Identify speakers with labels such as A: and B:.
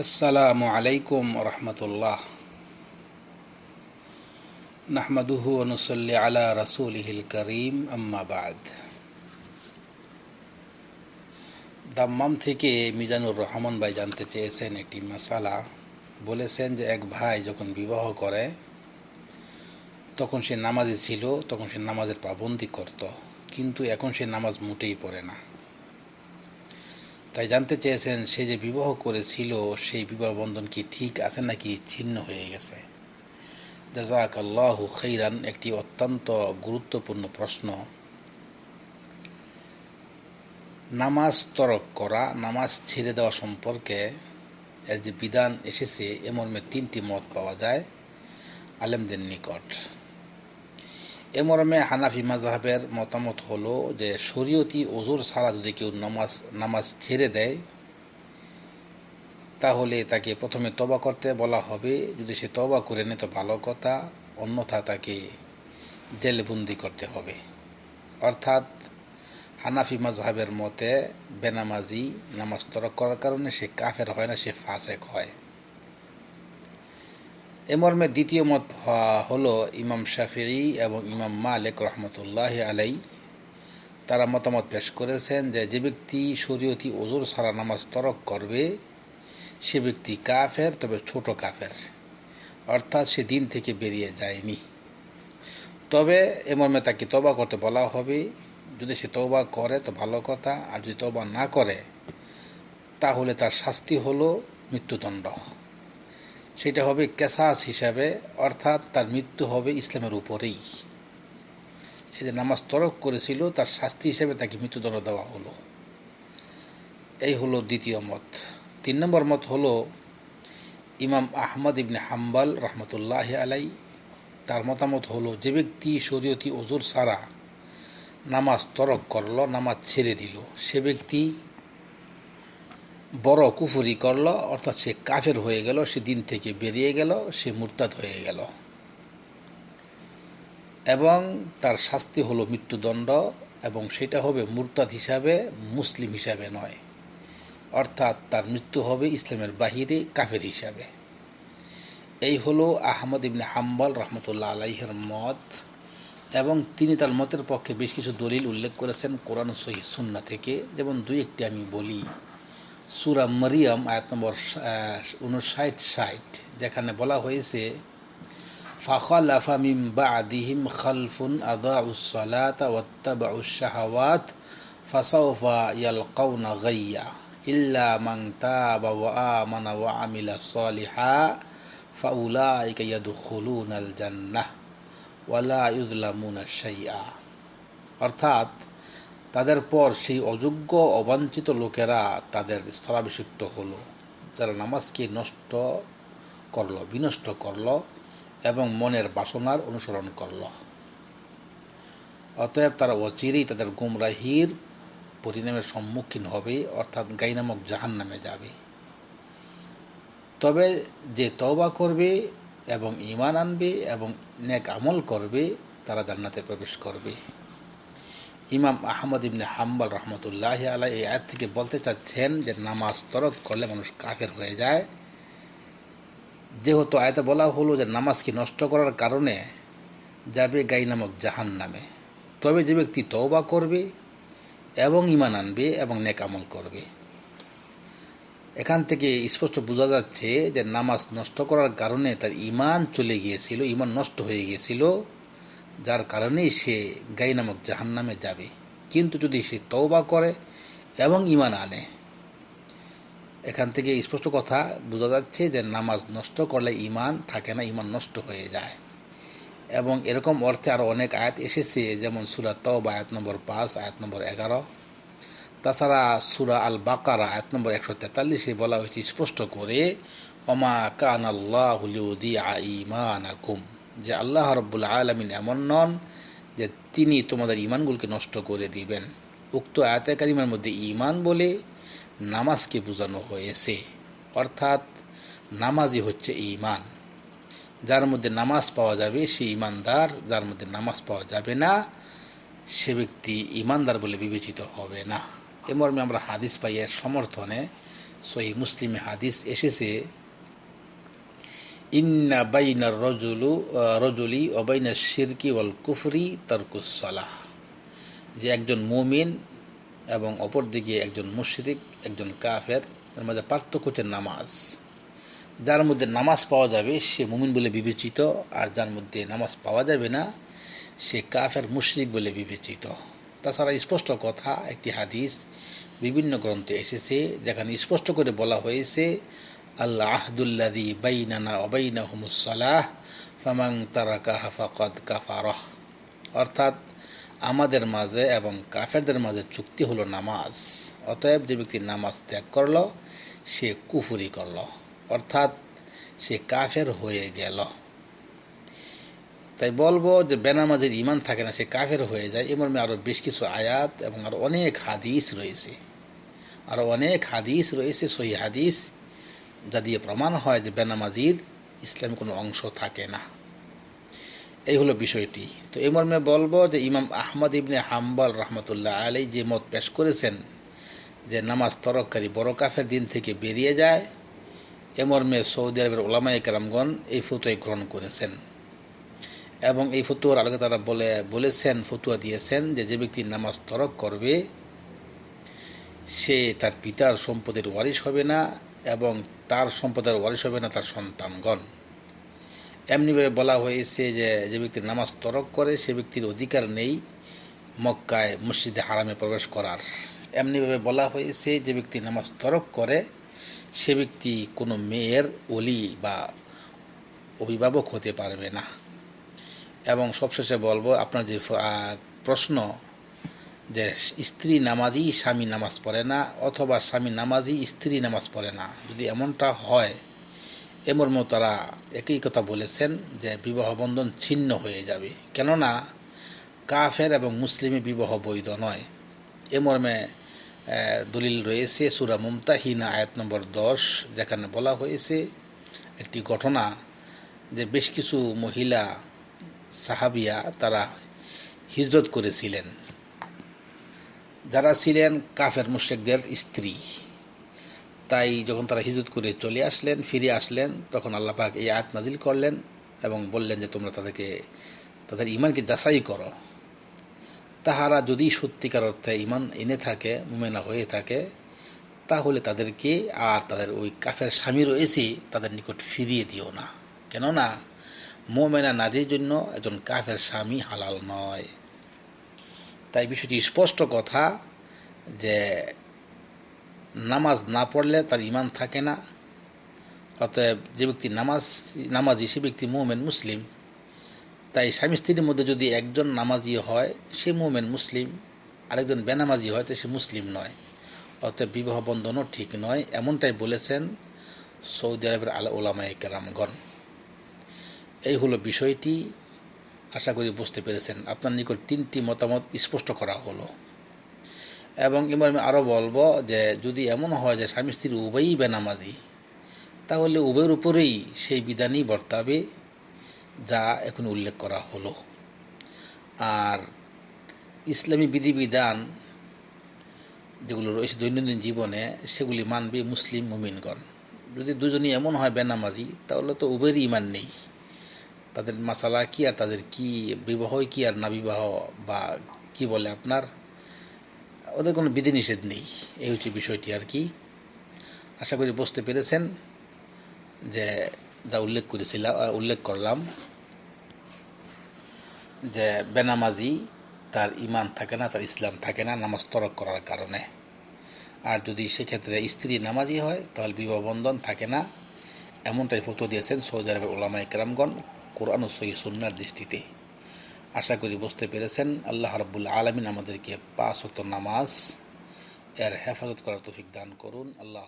A: আসসালামু আলাইকুম রহমতুল্লাহ। নাহমাদুহু অনুসল্লি আলা রসুলহিল করিম আম্মাবাদ দাম্মাম থেকে মিজানুর রহমান ভাই জানতে চেয়েছেন একটি মশালা বলেছেন যে, এক ভাই যখন বিবাহ করে, তখন সে নামাজে ছিল, তখন সে নামাজের পাবন্দি করত, কিন্তু এখন সে নামাজ মোটেই পড়ে না। তাই জানতে চেয়েছেন, সে যে বিবাহ করেছিল, সেই বিবাহ বন্ধন কি ঠিক আছে নাকি ছিন্ন হয়ে গেছে? জাজাক আল্লাহ খৈরান একটি অত্যন্ত গুরুত্বপূর্ণ প্রশ্ন। নামাজ তরক করা, নামাজ ছেড়ে দেওয়া সম্পর্কে এর যে বিধান এসেছে, এ মর্মে তিনটি মত পাওয়া যায় আলেমদের নিকট। এ মর্মে হানাফি মাজাহের মতামত হলো যে, শরীয়তি ওজোর ছাড়া যদি কেউ নামাজ নামাজ ছেড়ে দেয়, তাহলে তাকে প্রথমে তবা করতে বলা হবে। যদি সে তবা করে নেয়, তো ভালো কথা, অন্যথা তাকে জেলবন্দি করতে হবে। অর্থাৎ হানাফি মাজহাবের মতে, বেনামাজি নামাজ তরক করার কারণে সে কাফের হয় না, সে ফাসেক হয়। এ মর্মে দ্বিতীয় মত হলো ইমাম শাফিঈ এবং ইমাম মালিক রহমতুল্লাহ আলাই তারা মতামত পেশ করেছেন যে যে ব্যক্তি শরীয়তি ওজোর সারা নামাজ তরক করবে, সে ব্যক্তি কাফের, তবে ছোট কাফের। অর্থাৎ সে দিন থেকে বেরিয়ে যায়নি। তবে এ মর্মে তাকে তবা করতে বলা হবে। যদি সে তবা করে, তো ভালো কথা। আর যদি তবা না করে, তাহলে তার শাস্তি হলো মৃত্যুদণ্ড। সেটা হবে কেসাস হিসাবে, অর্থাৎ তার মৃত্যু হবে ইসলামের উপরেই। সে যে নামাজ তরক করেছিল, তার শাস্তি হিসাবে তাকে মৃত্যুদণ্ড দেওয়া হলো। এই হলো দ্বিতীয় মত। তিন নম্বর মত হলো, ইমাম আহমদ ইবনে হাম্বাল রহমতুল্লাহ আলাই তার মতামত হলো, যে ব্যক্তি শরীয়তি ওজোর সারা নামাজ তরক করল, নামাজ ছেড়ে দিল, সে ব্যক্তি বড় কুফুরি করল, অর্থাৎ সে কাফের হয়ে গেল, সে দিন থেকে বেরিয়ে গেল, সে মুরতাদ হয়ে গেল। এবং তার শাস্তি হলো মৃত্যুদণ্ড, এবং সেটা হবে মুরতাদ হিসাবে, মুসলিম হিসাবে নয়। অর্থাৎ তার মৃত্যু হবে ইসলামের বাহিরে, কাফের হিসাবে। এই হলো আহমদ ইবনে হাম্বাল রহমতুল্লাহ আলাইহের মত, এবং তিনি তার মতের পক্ষে বেশ কিছু দলিল উল্লেখ করেছেন কোরআন সহি সুন্না থেকে। যেমন দুই একটি আমি বলি। সুরা মরিয়ম, আয়াত নম্বর উনষাট ষাট, যেখানে বলা হয়েছে, ফাখলাফা মিম বাদিহিম খালফুন আদাউসসালাত ওয়াত্তাবাউ শাহাওয়াত ফাসাউফা ইয়ালকাউনা গাইয়া, ইল্লা মান তাবা ওয়া আমানা ওয়া আমিলা সালিহা, ফাউলাইকা ইয়াদখুলুনাল জান্নাহ ওয়ালা ইউজলামুনা শাইআ। অর্থাৎ তাদের পর সেই অযোগ্য, অবাঞ্ছিত লোকেরা তাদের স্থলাভিষিক্ত হলো। যারা নামাজকে নষ্ট করল, বিনষ্ট করল এবং মনের বাসনার অনুসরণ করল। অতএব তারা অচিরেই তাদের গুমরাহির পরিণামের সম্মুখীন হবে, অর্থাৎ গাই নামক জাহান নামে যাবে। তবে যে তবা করবে এবং ইমান আনবে এবং নেক আমল করবে, তারা জান্নাতে প্রবেশ করবে। ইমাম আহমদ ইবনে হাম্বাল রহমতুল্লাহ আলাই এই আয়াত থেকে বলতে চাচ্ছেন যে নামাজ তরক করলে মানুষ কাফের হয়ে যায়। যেহেতু আয়তে বলা হলো যে নামাজকে নষ্ট করার কারণে যাবে গাই নামক জাহান নামে তবে যে ব্যক্তি তওবা করবে এবং ইমান আনবে এবং নেকামল করবে। এখান থেকে স্পষ্ট বোঝা যাচ্ছে যে নামাজ নষ্ট করার কারণে তার ইমান চলে গিয়েছিল ইমান নষ্ট হয়ে গিয়েছিল। যার কারণেই সে গাই নামক জাহান নামে যাবে। কিন্তু যদি সে তওবা করে এবং ইমান আনে, এখান থেকে স্পষ্ট কথা বোঝা যাচ্ছে যে নামাজ নষ্ট করলে ইমান থাকে না ইমান নষ্ট হয়ে যায়। এবং এরকম অর্থে আরও অনেক আয়াত এসেছে, যেমন সুরা তওবা আয়াত নম্বর পাঁচ, আয়াত নম্বর এগারো। তাছাড়া সুরা আল বাকারা আয়াত নম্বর একশো তেতাল্লিশে বলা হয়েছে স্পষ্ট করে অমা কান আল্লাহ ইমান আকুম যে আল্লাহ রব্বুল আলমিন এমন নন যে তিনি তোমাদের ইমানগুলোকে নষ্ট করে দিবেন। উক্ত আয়াতে কারিমার মধ্যে ইমান বলে নামাজকে বোঝানো হয়েছে। অর্থাৎ নামাজই হচ্ছে ইমান যার মধ্যে নামাজ পাওয়া যাবে সে ইমানদার যার মধ্যে নামাজ পাওয়া যাবে না, সে ব্যক্তি ইমানদার বলে বিবেচিত হবে না। এ মর্মে আমরা হাদিস পাই এর সমর্থনে সহি মুসলিমে হাদিস এসেছে ইন্না বাইনার রজুলু রজুলি অবাইনা শিরকি ওয়াল কুফরি তরকুসলাহ যে একজন মুমিন এবং অপরদিকে একজন মুশরিক, একজন কাফের এর মাঝে পার্থক্য হচ্ছে নামাজ। যার মধ্যে নামাজ পাওয়া যাবে, সে মুমিন বলে বিবেচিত, আর যার মধ্যে নামাজ পাওয়া যাবে না, সে কাফের, মুশরিক বলে বিবেচিত। তাছাড়া স্পষ্ট কথা, একটি হাদিস বিভিন্ন গ্রন্থে এসেছে, যেখানে স্পষ্ট করে বলা হয়েছে আল্লাহ বাইনানা অবাইনা হুমুসালাহ ফামাং তারাকা হাফাকদ কাফারহ। অর্থাৎ আমাদের মাঝে এবং কাফেরদের মাঝে চুক্তি হলো নামাজ। অতএব যে ব্যক্তি নামাজ ত্যাগ করল, সে কুফুরি করল। অর্থাৎ সে কাফের হয়ে গেল। তাই বলব যে বেনামাজের ইমান থাকে না, সে কাফের হয়ে যায়। এ মর্মে আরও বেশ কিছু আয়াত এবং আরও অনেক হাদিস রয়েছে। আরও অনেক হাদিস রয়েছে, সহি হাদিস। যা দিয়ে প্রমাণ হয় যে বেনামাজির ইসলামে কোনো অংশ থাকে না। এই হলো বিষয়টি। তো এই মর্মে বলব যে ইমাম আহমদ ইবনে হাম্বাল রহমতুল্লাহ আলী যে মত পেশ করেছেন যে নামাজ তরককারী বড় কাফের দিন থেকে বেরিয়ে যায়, এ মর্মে সৌদি আরবের ওলামাই কেরামগণ এই ফতুয়াই গ্রহণ করেছেন। এবং এই ফতুয়ার আলোকে তারা বলে, বলেছেন, ফতুয়া দিয়েছেন যে যে ব্যক্তি নামাজ তরক করবে, সে তার পিতার সম্পদের ওয়ারিশ হবে না এবং তার সম্পদের ওয়ারিশ হবে না তার সন্তানগণ। এমনিভাবে বলা হয়েছে যে যে ব্যক্তি নামাজ তরক করে, সে ব্যক্তির অধিকার নেই মক্কায় মসজিদে হারামে প্রবেশ করার। এমনিভাবে বলা হয়েছে যে ব্যক্তি নামাজ তরক করে, সে ব্যক্তি কোনো মেয়ের অলি বা অভিভাবক হতে পারবে না। এবং সবশেষে বলব, আপনার যে প্রশ্ন যে স্ত্রী নামাজই স্বামী নামাজ পড়ে না, অথবা স্বামী নামাজই স্ত্রী নামাজ পড়ে না। যদি এমনটা হয় এমর্ম তারা একই কথা বলেছেন যে বিবাহ বন্ধন ছিন্ন হয়ে যাবে। কেননা, কাফের এবং মুসলিমে বিবাহ বৈধ নয়। এ মর্মে দলিল রয়েছে সুরা মুমতাহিনা আয়াত নম্বর দশ, যেখানে বলা হয়েছে একটি ঘটনা যে বেশ কিছু মহিলা সাহাবিয়া তারা হিজরত করেছিলেন। যারা ছিলেন কাফের মুশেকদের স্ত্রী, তাই যখন তারা হিজরত করে চলে আসলেন, ফিরে আসলেন, তখন আল্লাহ পাক এই আয়াত নাজিল করলেন এবং বললেন যে, তোমরা তাদেরকে, তাদের ইমানকে যাচাই করো। তাহারা যদি সত্যিকার অর্থে ইমান এনে থাকে, মুমেনা হয়ে থাকে, তাহলে তাদেরকে আর তাদের ওই কাফের স্বামী রয়েছে, তাদের নিকট ফিরিয়ে দিও না। কেননা মোমেনা নারীর জন্য একজন কাফের স্বামী হালাল নয়। তাই বিষয়টি স্পষ্ট কথা যে নামাজ না পড়লে তার ইমান থাকে না। অতএব যে ব্যক্তি নামাজ, নামাজি, সে ব্যক্তি মোমেন, মুসলিম। তাই স্বামী স্ত্রীর মধ্যে যদি একজন নামাজি হয়, সে মোমেন, মুসলিম। আরেকজন বেনামাজি হয়, তো সে মুসলিম নয়। অতএব বিবাহ বন্ধনও ঠিক নয়, এমনটাই বলেছেন সৌদি আরবের আলা ওলামাই কেরামগণ। এই হলো বিষয়টি। আশা করি বুঝতে পেরেছেন। আপনার নিকট তিনটি মতামত স্পষ্ট করা হলো। এবং এবার আমি আরও বলব যে, যদি এমন হয় যে স্বামী স্ত্রী উভয়ই বেনামাজি, তাহলে উভয়ের উপরেই সেই বিধানই বর্তাবে যা এখন উল্লেখ করা হলো। আর ইসলামী বিধিবিধান যেগুলো রয়েছে দৈনন্দিন জীবনে, সেগুলি মানবে মুসলিম মুমিনগণ। যদি দুজনই এমন হয় বেনামাজি, তাহলে তো উভয়েরই ইমান নেই। তাদের মাসালা কি আর তাদের কি বিবাহ কি আর না বিবাহ বা কি বলে আপনার? ওদের কোনো বিধিনিষেধ নেই। এই হচ্ছে বিষয়টি আর কি। আশা করি বুঝতে পেরেছেন যে যা উল্লেখ করেছিলাম উল্লেখ করলাম যে বেনামাজি তার ইমান থাকে না, তার ইসলাম থাকে না নামাজ তরক করার কারণে। আর যদি সেক্ষেত্রে স্ত্রী নামাজি হয়, তাহলে বিবাহ বন্ধন থাকে না। এমনটাই ফটো দিয়েছেন সৌদি আরবের ওলামা ইকরামগণ কোরআন সহি সুন্নার দৃষ্টিতে। আশা করি বুঝতে পেরেছেন। আল্লাহ রব্বুল আলমিন আমাদেরকে পাঁচ নামাজ এর হেফাজত করার তফিক দান করুন। আল্লাহ